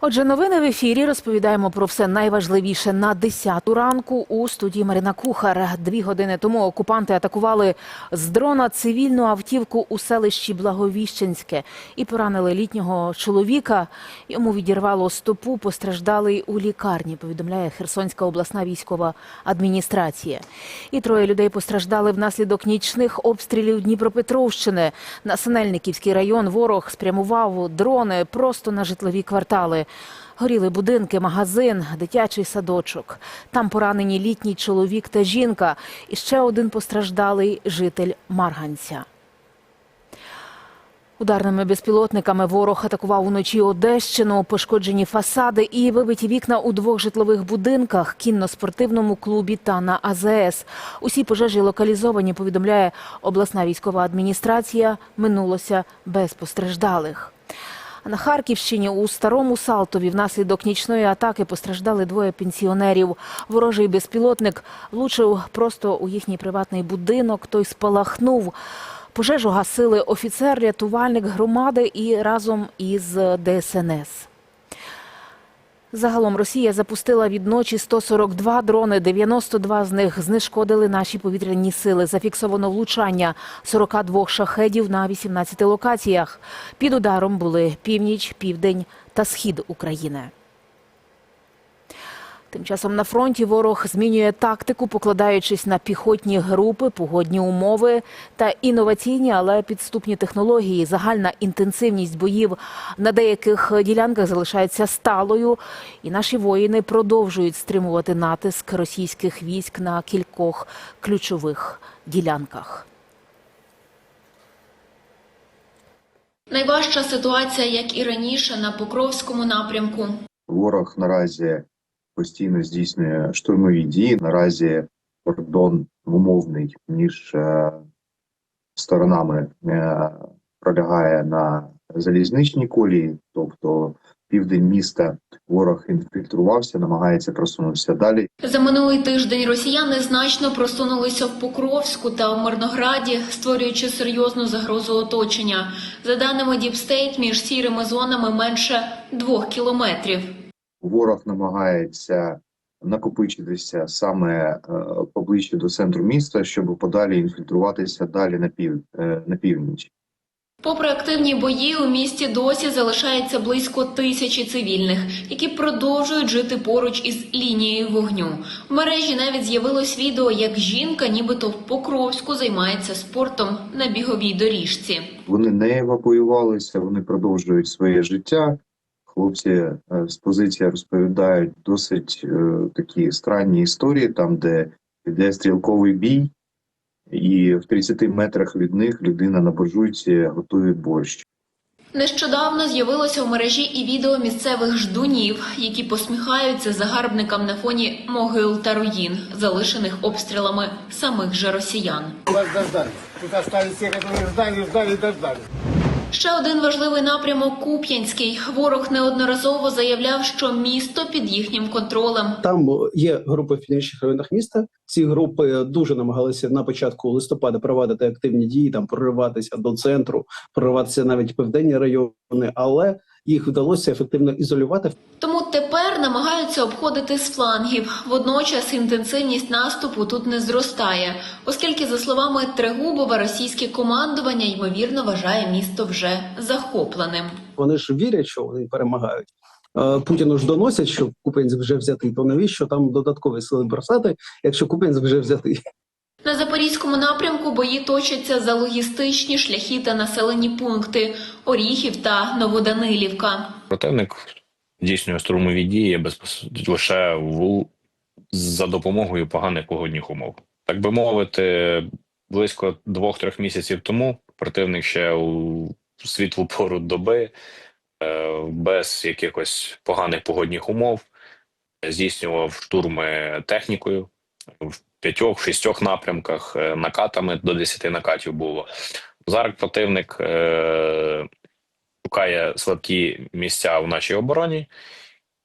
Отже, новини в ефірі розповідаємо про все найважливіше на 10 ранку у студії Марина Кухар. Дві години тому окупанти атакували з дрона цивільну автівку у селищі Благовіщенське і поранили літнього чоловіка. Йому відірвало стопу, постраждалий у лікарні. Повідомляє Херсонська обласна військова адміністрація. І троє людей постраждали внаслідок нічних обстрілів Дніпропетровщини. На Синельниківський район ворог спрямував дрони просто на житлові квартали. Горіли будинки, магазин, дитячий садочок. Там поранені літній чоловік та жінка. І ще один постраждалий житель Марганця. Ударними безпілотниками ворог атакував уночі Одещину, пошкоджені фасади і вибиті вікна у двох житлових будинках, кінно-спортивному клубі та на АЗС. Усі пожежі локалізовані, повідомляє обласна військова адміністрація. Минулося без постраждалих. На Харківщині у старому Салтові внаслідок нічної атаки постраждали двоє пенсіонерів. Ворожий безпілотник влучив просто у їхній приватний будинок. Той спалахнув. Пожежу гасили офіцер, рятувальник громади і разом із ДСНС. Загалом Росія запустила відночі 142 дрони, 92 з них знешкодили наші повітряні сили. Зафіксовано влучання 42 шахедів на 18 локаціях. Під ударом були північ, південь та схід України. Тим часом на фронті ворог змінює тактику, покладаючись на піхотні групи, погодні умови та інноваційні, але підступні технології. Загальна інтенсивність боїв на деяких ділянках залишається сталою, і наші воїни продовжують стримувати натиск російських військ на кількох ключових ділянках. Найважча ситуація, як і раніше, на Покровському напрямку. Ворог наразі постійно здійснює штурмові дії. Наразі кордон умовний між е, сторонами е, пролягає на залізничній колії, тобто південь міста ворог інфільтрувався, намагається просунутися далі. За минулий тиждень росіяни значно просунулися в Покровську та в Мирнограді, створюючи серйозну загрозу оточення. За даними Діпстейт, між сірими зонами менше двох кілометрів. Ворог намагається накопичитися саме е, поближче до центру міста, щоб подалі інфільтруватися далі на пів е, на північ. Попри активні бої, у місті досі залишається близько тисячі цивільних, які продовжують жити поруч із лінією вогню. В мережі навіть з'явилось відео, як жінка, нібито в Покровську, займається спортом на біговій доріжці. Вони не евакуювалися, вони продовжують своє життя. Хлопці е, з позиції розповідають досить е, такі странні історії, там де йде стрілковий бій, і в 30 метрах від них людина на буржуйці готує борщ. Нещодавно з'явилося в мережі і відео місцевих ждунів, які посміхаються загарбникам на фоні могил та руїн, залишених обстрілами самих же росіян. Вас дождались. Тут остались те, которые ждали, ждали дождались. Ще один важливий напрямок Куп'янський. Ворог неодноразово заявляв, що місто під їхнім контролем. Там є групи в північних районах міста. Ці групи дуже намагалися на початку листопада провадити активні дії, там прориватися до центру, прориватися навіть південні райони, але їх вдалося ефективно ізолювати. Тому тепер намагаються обходити з флангів. Водночас інтенсивність наступу тут не зростає, оскільки, за словами Трегубова, російське командування ймовірно вважає місто вже захопленим. Вони ж вірять, що вони перемагають. Е, Путіну ж доносять, що Купенськ вже взятий. То навіщо там додаткові сили бросати, якщо Купенськ вже взятий? На запорізькому напрямку бої точаться за логістичні шляхи та населені пункти Оріхів та Новоданилівка. Противник здійснює штурмові дії безпосередньо лише в за допомогою поганих погодних умов. Так би мовити, близько двох-трьох місяців тому противник ще у світлу пору доби е, без якихось поганих погодних умов здійснював штурми технікою п'ятьох, шістьох напрямках, е, накатами до 10 накатів було. Зараз противник е, шукає слабкі місця в нашій обороні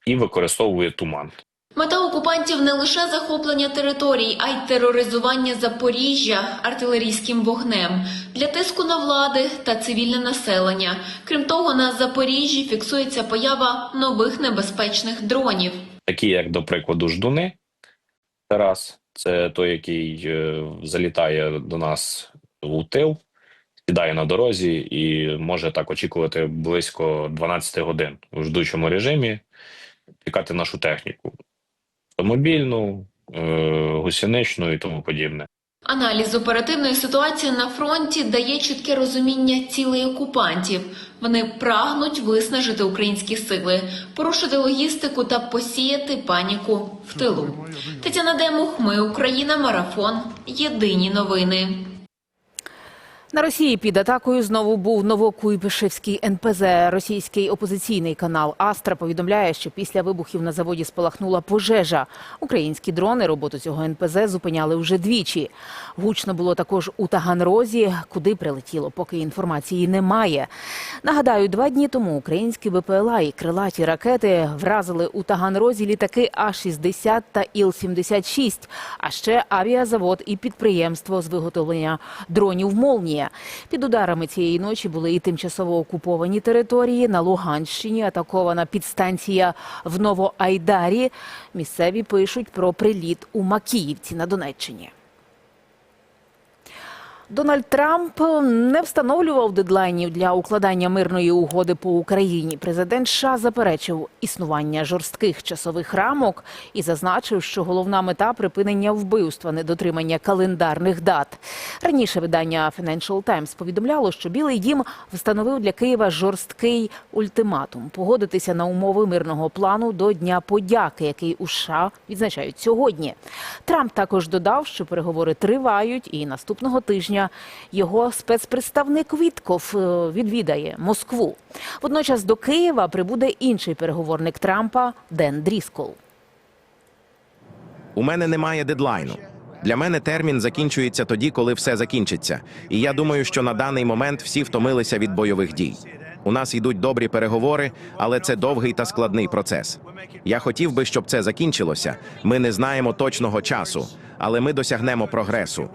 і використовує туман. Мета окупантів не лише захоплення територій, а й тероризування Запоріжжя артилерійським вогнем для тиску на влади та цивільне населення. Крім того, на Запоріжжі фіксується поява нових небезпечних дронів. такі як, до прикладу, ждуни. Тарас, це той, який е, залітає до нас у тил, сідає на дорозі і може так очікувати близько 12 годин у ждучому режимі, чекати нашу техніку автомобільну, е, гусеничну і тому подібне. Аналіз оперативної ситуації на фронті дає чітке розуміння цілей окупантів. Вони прагнуть виснажити українські сили, порушити логістику та посіяти паніку в тилу. Тетяна Демух, ми Україна, марафон. Єдині новини. На Росії під атакою знову був Новокуйбишевський НПЗ. Російський опозиційний канал Астра повідомляє, що після вибухів на заводі спалахнула пожежа. Українські дрони роботу цього НПЗ зупиняли вже двічі. Гучно було також у Таганрозі, куди прилетіло, поки інформації немає. Нагадаю, два дні тому українські БПЛА і крилаті ракети вразили у Таганрозі літаки А-60 та Іл-76, а ще авіазавод і підприємство з виготовлення дронів «Молнія». Під ударами цієї ночі були і тимчасово окуповані території. На Луганщині атакована підстанція в Новоайдарі. Місцеві пишуть про приліт у Макіївці на Донеччині. Дональд Трамп не встановлював дедлайнів для укладання мирної угоди по Україні. Президент США заперечив існування жорстких часових рамок і зазначив, що головна мета припинення вбивства, недотримання календарних дат. Раніше видання Financial Times повідомляло, що Білий Дім встановив для Києва жорсткий ультиматум погодитися на умови мирного плану до Дня подяки, який у США відзначають сьогодні. Трамп також додав, що переговори тривають, і наступного тижня його спецпредставник Вітков е, відвідає Москву. Водночас до Києва прибуде інший переговорник Трампа Ден Дріскол. У мене немає дедлайну. Для мене термін закінчується тоді, коли все закінчиться. І я думаю, що на даний момент всі втомилися від бойових дій. У нас йдуть добрі переговори, але це довгий та складний процес. Я хотів би, щоб це закінчилося. Ми не знаємо точного часу, але ми досягнемо прогресу.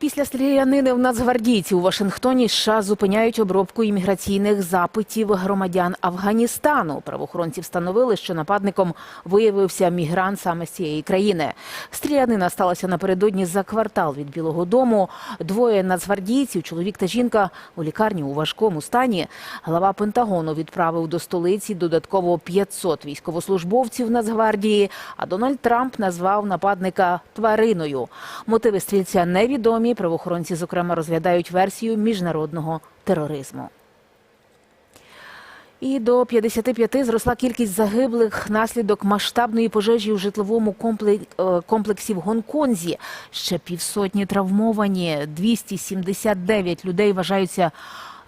Після стрілянини в нацгвардійці у Вашингтоні США зупиняють обробку імміграційних запитів громадян Афганістану. Правоохоронці встановили, що нападником виявився мігрант саме з цієї країни. Стрілянина сталася напередодні за квартал від Білого Дому. Двоє нацгвардійців, чоловік та жінка, у лікарні у важкому стані. Глава Пентагону відправив до столиці додатково 500 військовослужбовців Нацгвардії. А Дональд Трамп назвав нападника твариною. Мотиви стрільця невідомі. Правоохоронці, зокрема, розглядають версію міжнародного тероризму. І до 55 зросла кількість загиблих внаслідок масштабної пожежі у житловому е, комплексі в Гонконзі. Ще півсотні травмовані, 279 людей вважаються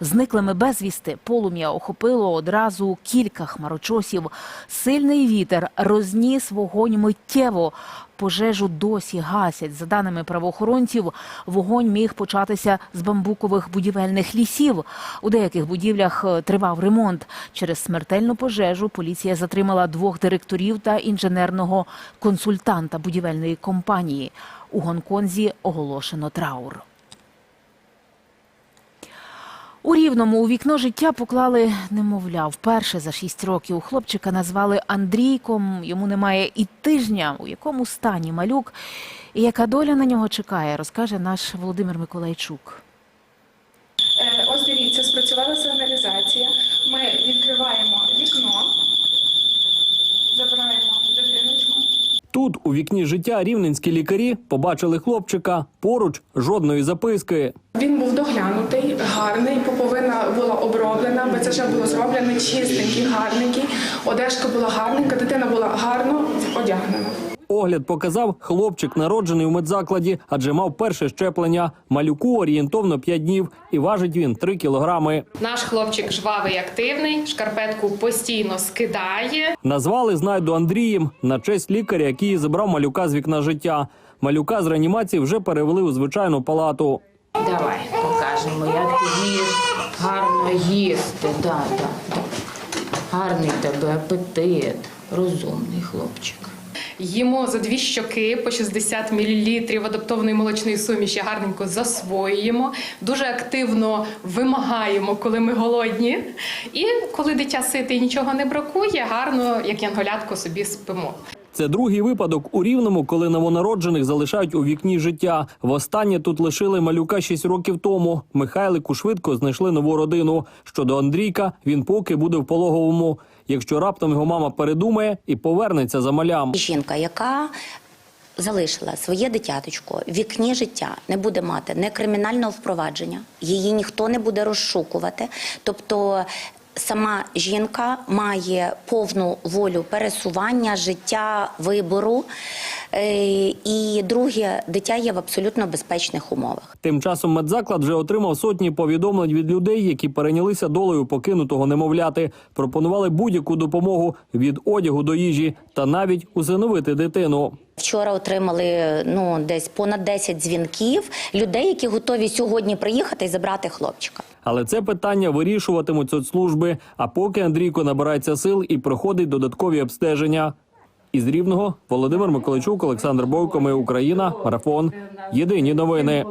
зниклими безвісти. Полум'я охопило одразу кілька хмарочосів. Сильний вітер розніс вогонь миттєво. Пожежу досі гасять. За даними правоохоронців, вогонь міг початися з бамбукових будівельних лісів. У деяких будівлях е, тривав ремонт. Через смертельну пожежу поліція затримала двох директорів та інженерного консультанта будівельної компанії. У Гонконзі оголошено траур. У Рівному у вікно життя поклали немовля. Вперше за шість років хлопчика назвали Андрійком. Йому немає і тижня, у якому стані малюк. І яка доля на нього чекає, розкаже наш Володимир Миколайчук. Тут, у вікні життя, рівненські лікарі побачили хлопчика. Поруч жодної записки. Він був доглянутий, гарний, поповина була оброблена, БЦЖ було зроблено чистенький, гарненький. Одежка була гарненька, дитина була гарно одягнена. Огляд показав, хлопчик народжений у медзакладі, адже мав перше щеплення. Малюку орієнтовно 5 днів і важить він 3 кілограми. Наш хлопчик жвавий, активний, шкарпетку постійно скидає. Назвали знайду Андрієм на честь лікаря, який забрав малюка з вікна життя. Малюка з реанімації вже перевели у звичайну палату. Давай покажемо, як ти вмієш гарно їсти. Да, да, да. Гарний тебе апетит, розумний хлопчик. Їмо за дві щоки по 60 мл адаптованої молочної суміші, гарненько засвоюємо, дуже активно вимагаємо, коли ми голодні. І коли дитя сите і нічого не бракує, гарно, як янголятко, собі спимо. Це другий випадок у Рівному, коли новонароджених залишають у вікні життя. Востаннє тут лишили малюка 6 років тому. Михайлику швидко знайшли нову родину. Щодо Андрійка, він поки буде в пологовому. Якщо раптом його мама передумає і повернеться за малям. Жінка, яка залишила своє дитяточко в вікні життя, не буде мати не кримінального впровадження, її ніхто не буде розшукувати. Тобто сама жінка має повну волю пересування, життя, вибору. Е, І друге, дитя є в абсолютно безпечних умовах. Тим часом медзаклад вже отримав сотні повідомлень від людей, які перейнялися долею покинутого немовляти, пропонували будь-яку допомогу від одягу до їжі та навіть усиновити дитину. Вчора отримали ну десь понад 10 дзвінків людей, які готові сьогодні приїхати і забрати хлопчика. Але це питання вирішуватимуть соцслужби. А поки Андрійко набирається сил і проходить додаткові обстеження. Із Рівного Володимир Миколайчук, Олександр Бойко, Ми Україна, Марафон. Єдині новини.